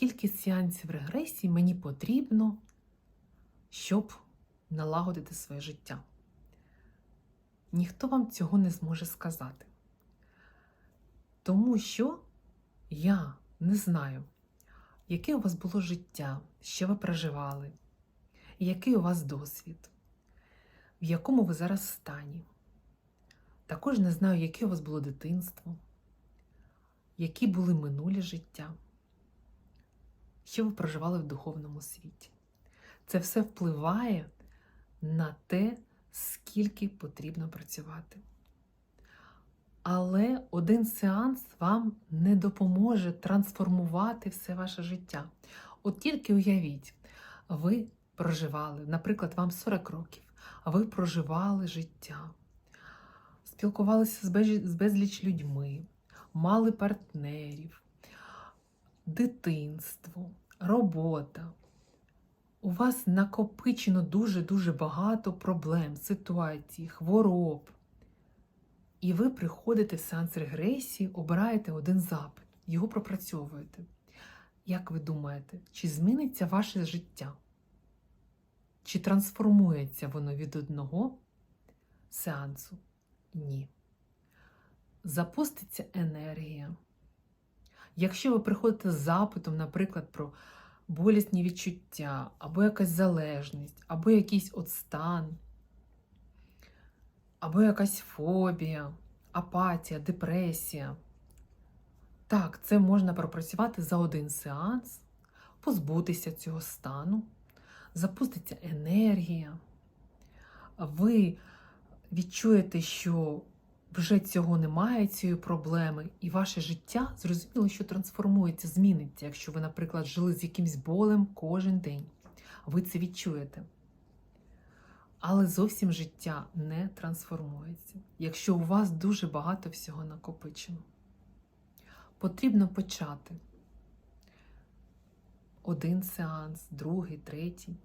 скільки сеансів регресії мені потрібно, щоб налагодити своє життя. Ніхто вам цього не зможе сказати. Тому що я не знаю, яке у вас було життя, що ви проживали, який у вас досвід, в якому ви зараз стані. Також не знаю, яке у вас було дитинство, які були минулі життя, що ви проживали в духовному світі. Це все впливає на те, скільки потрібно працювати. Але один сеанс вам не допоможе трансформувати все ваше життя. От тільки уявіть, ви проживали, наприклад, вам 40 років, а ви проживали життя, спілкувалися з безліч, людьми, мали партнерів, дитинство, робота. У вас накопичено дуже-дуже багато проблем, ситуацій, хвороб. І ви приходите в сеанс регресії, обираєте один запит, його пропрацьовуєте. Як ви думаєте, чи зміниться ваше життя? Чи трансформується воно від одного сеансу? Ні. Запуститься енергія. Якщо ви приходите з запитом, наприклад, про болісні відчуття, або якась залежність, або якийсь от стан, або якась фобія, апатія, депресія. Так, це можна пропрацювати за один сеанс, позбутися цього стану, запуститься енергія. Ви відчуєте, що вже цього немає, цієї проблеми, і ваше життя зрозуміло, що трансформується, зміниться, якщо ви, наприклад, жили з якимсь болем кожен день. Ви це відчуєте. Але зовсім життя не трансформується, якщо у вас дуже багато всього накопичено. Потрібно почати один сеанс, другий, третій.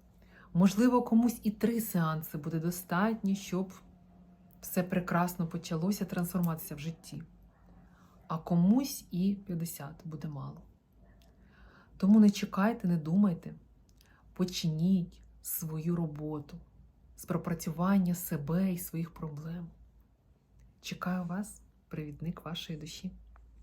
Можливо, комусь і три сеанси буде достатньо, щоб все прекрасно почалося трансформатися в житті. А комусь і 50 буде мало. Тому не чекайте, не думайте, почніть свою роботу з пропрацювання себе і своїх проблем. Чекаю вас, привідник вашої душі.